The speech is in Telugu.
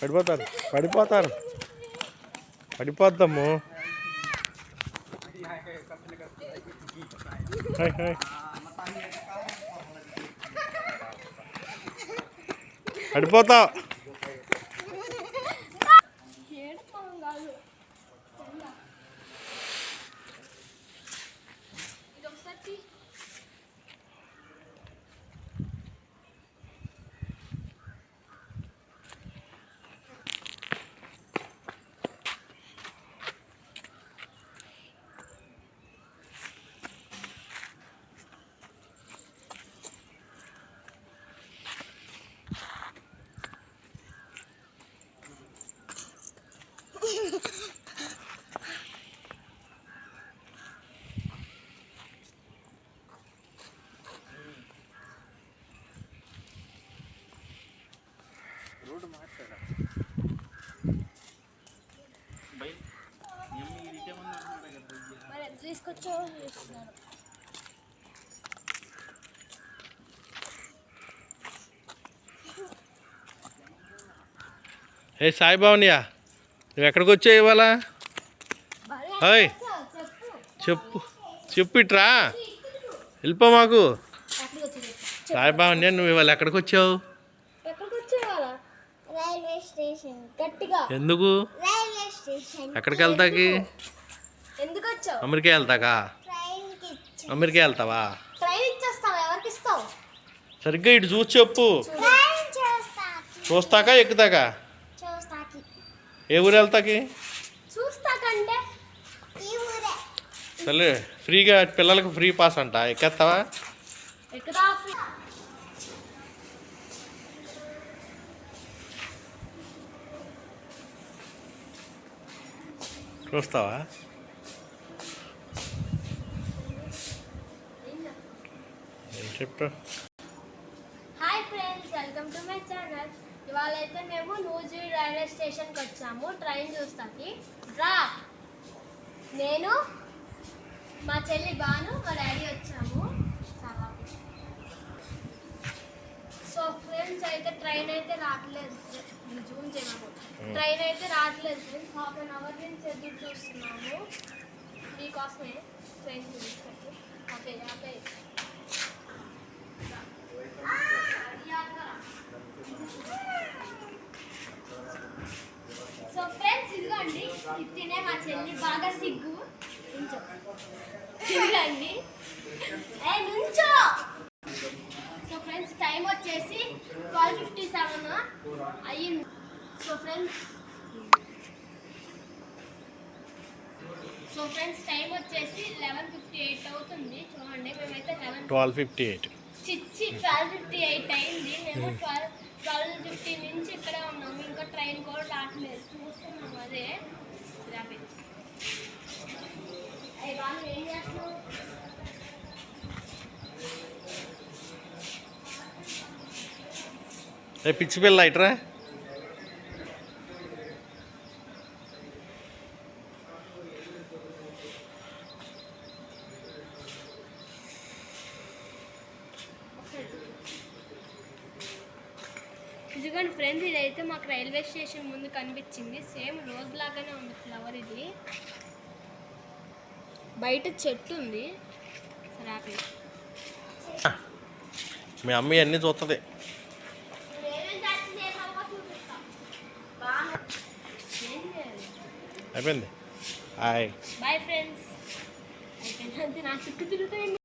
పడిపోతారు పడిపోతారు. పడిపోద్దాము హాయ్ హాయ్. పడిపోతావు. చేస్తున్నారు ఏ సాయిబాబునియా నువ్వు ఎక్కడికి వచ్చావు ఇవాళ? మరి హాయ్ చెప్పు చెప్పు. ఇట్రా. వెళ్ళిపో మాకు. సాయిబాబునియా నువ్వు ఇవాళ ఎక్కడికి వచ్చావు? స్టేషన్. గట్టిగా. ఎందుకు? Railway station. ఎక్కడికి వెళ్తాకి? ఎందుకు వచ్చావు అమెరికా వెళ్తాకా? అమెరికా వెళ్తావా? ట్రైన్ ఇచ్చేస్తావు? ఎవరికి ఇస్తావు? సరిగ్గా ఇటు చూసి చెప్పు. చూస్తాకి. ఎక్కుతాకా? ఏ ఊరు వెళ్తాకి? చూస్తాకంటే సరే ఫ్రీగా పిల్లలకు ఫ్రీ పాస్ అంట. ఎక్కేస్తావా? ఎక్కుదా చూస్తావా ఏం చెప్పు hi friends welcome to my channel ఇవాళ అయితే మేము నూజీ రైల్వే స్టేషన్కి వచ్చాము. ట్రైన్ చూస్తాకి. రా. నేను మా చెల్లి బాను మా డాడీ వచ్చాము చాలా సో ఫ్రెండ్స్ అయితే ట్రైన్ అయితే రావట్లేదు మీరు జూమ్ చేయము Hmm. ట్రైన్ అయితే రావట్లేదు ఫ్రెండ్స్ హాఫ్ అన్ అవర్ నుంచి ఎదురు చూస్తున్నాము మీకోసమే ట్రైన్ చూపిస్తాను. ఓకే యాభై సో ఫ్రెండ్స్ ఇదిగోండి. ఇది తినే మా చెల్లి బాగా సిగ్గు. నుంచో. ఇదిగోండి ఏ నుంచో. సో ఫ్రెండ్స్ టైం వచ్చేసి ట్వెల్వ్ ఫిఫ్టీ సెవెన్ అయ్యింది. So friends so friends time వచ్చేసి లెవెన్ ఫిఫ్టీ ఎయిట్ అవుతుంది. చూడండి మేమైతే లెవెన్ ట్వెల్వ్ ఫిఫ్టీ ఎయిట్ చిచ్చి ట్వెల్వ్ ఫిఫ్టీ ఎయిట్ అయింది. మేము ట్వెల్వ్ ట్వెల్వ్ ఫిఫ్టీ నుంచి ఇక్కడే ఉన్నాము ఇంకా ట్రైన్ కూడా రావట్లేదు. చూస్తున్నాము అదే. వాళ్ళు ఏం చేస్తున్నావు ఏ పిచ్చి పిల్ల ఇట్రా? ఇదిగోండి ఫ్రెండ్స్ ఇదైతే మాకు రైల్వే స్టేషన్ ముందు కనిపించింది. సేమ్ రోజ్ లాగానే ఉంది ఫ్లవర్ ఇది. బయట చెట్టు ఉంది. సరే మీ అమ్మ అన్నీ చూస్తుంది అయిపోయింది. హాయ్. Bye friends. అయిపోయింది నా చుట్టూ తిరుగుతాయి